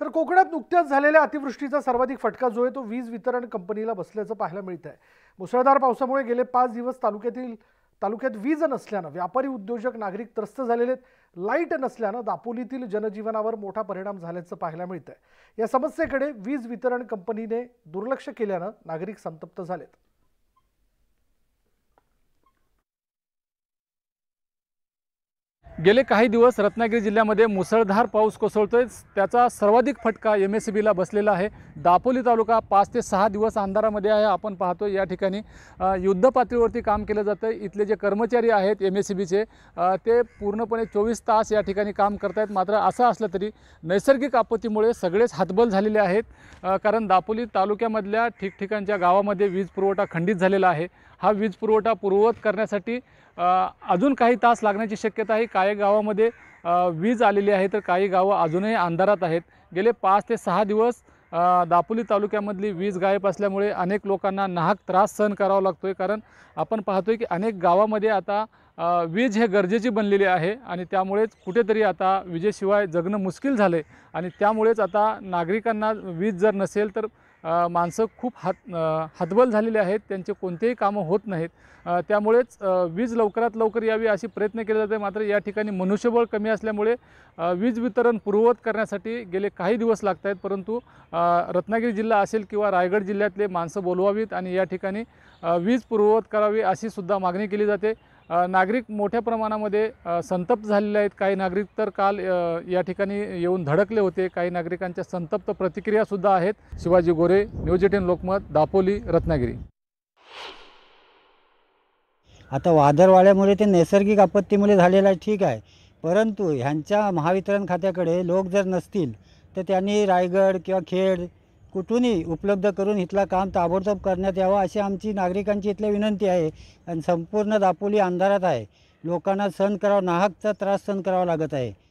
तर कोकणात नुकत्याच झालेल्या अतिवृष्टीचा सर्वाधिक फटका जो आहे तो वीज वितरण कंपनीला बसल्याचं पाहायला मिळत आहे मुसळधार पावसामुळे गेले पाच दिवस तालुक्यातील तालुक्यात वीज नसल्यानं व्यापारी उद्योजक नागरिक त्रस्त झालेले आहेत. लाइट नसल्यानं दापोलीतील जनजीवनावर मोठा परिणाम झाल्याचं पाहायला मिळत आहे या समस्येकडे वीज वितरण कंपनीने दुर्लक्ष केल्यानं नागरिक संतप्त झालेत. गेले काही दिवस रत्नागिरी जिल्ह्यामध्ये मुसळधार पाऊस कोसळतोय. त्याचा सर्वाधिक फटका एम एस सी बीला बसलेला आहे. दापोली तालुका पाच ते सहा दिवस अंधारामध्ये आहे आपण पाहतो या ठिकाणी युद्धपातळीवरती युद्ध पातळीवरती काम केलं जातं इथले जे कर्मचारी आहेत एम एस सी बीचे ते पूर्णपणे चोवीस तास या ठिकाणी काम करत आहेत मात्र असं असलं तरी नैसर्गिक आपत्तीमुळे सगळेच हातबल झालेले आहेत. कारण दापोली तालुक्यामधल्या ठिकठिकाणच्या गावामध्ये वीज पुरवठा खंडित झालेला आहे. हा वीज पुरवठा पूर्ववत करण्यासाठी अजून काही तास लागण्याची शक्यता आहे. काही गावामध्ये वीज आलेली आहे तर काही गावं अजूनही अंधारात आहेत. गेले पाच ते सहा दिवस दापोली तालुक्यामधली वीज गायब असल्यामुळे अनेक लोकांना नाहक त्रास सहन करावा लागतो आहे कारण आपण पाहतोय की अनेक गावामध्ये आता वीज हे गरजेची बनलेली आहे आणि त्यामुळेच कुठेतरी आता विजेशिवाय जगणं मुश्किल झालं आहे आणि त्यामुळेच आता नागरिकांना वीज जर नसेल तर माणसं खूप हात हतबल झालेले आहेत त्यांचे कोणतेही कामं होत नाहीत. त्यामुळेच वीज लवकरात लवकर यावी अशी प्रयत्न केले जाते. मात्र या ठिकाणी मनुष्यबळ कमी असल्यामुळे वीज वितरण पूर्ववत करण्यासाठी गेले काही दिवस लागत आहेत परंतु रत्नागिरी जिल्हा असेल किंवा रायगड जिल्ह्यातले माणसं बोलवावीत आणि या ठिकाणी वीज पूर्ववत करावी अशी सुद्धा मागणी केली जाते. नागरिक मोठ्या प्रमाणामध्ये संतप्त झालेले आहेत. काही नागरिक तर काल या ठिकाणी येऊन धडकले होते. काही नागरिकांच्या संतप्त प्रतिक्रियासुद्धा आहेत. Shivaji Gore news eighteen Lokmat Dapoli Ratnagiri. आता वादळवाड्यामुळे ते नैसर्गिक आपत्तीमुळे झालेलं आहे. ठीक आहे. परंतु ह्यांच्या महावितरण खात्याकडे लोक जर नसतील तर त्यांनी रायगड किंवा खेड कुठूनही उपलब्ध करून इथलं काम ताबडतोब करण्यात यावं अशी आमची नागरिकांची इथल्या विनंती आहे. आणि संपूर्ण दापोली अंधारात आहे. लोकांना सहन करावं नाहकचा त्रास सहन करावा लागत आहे.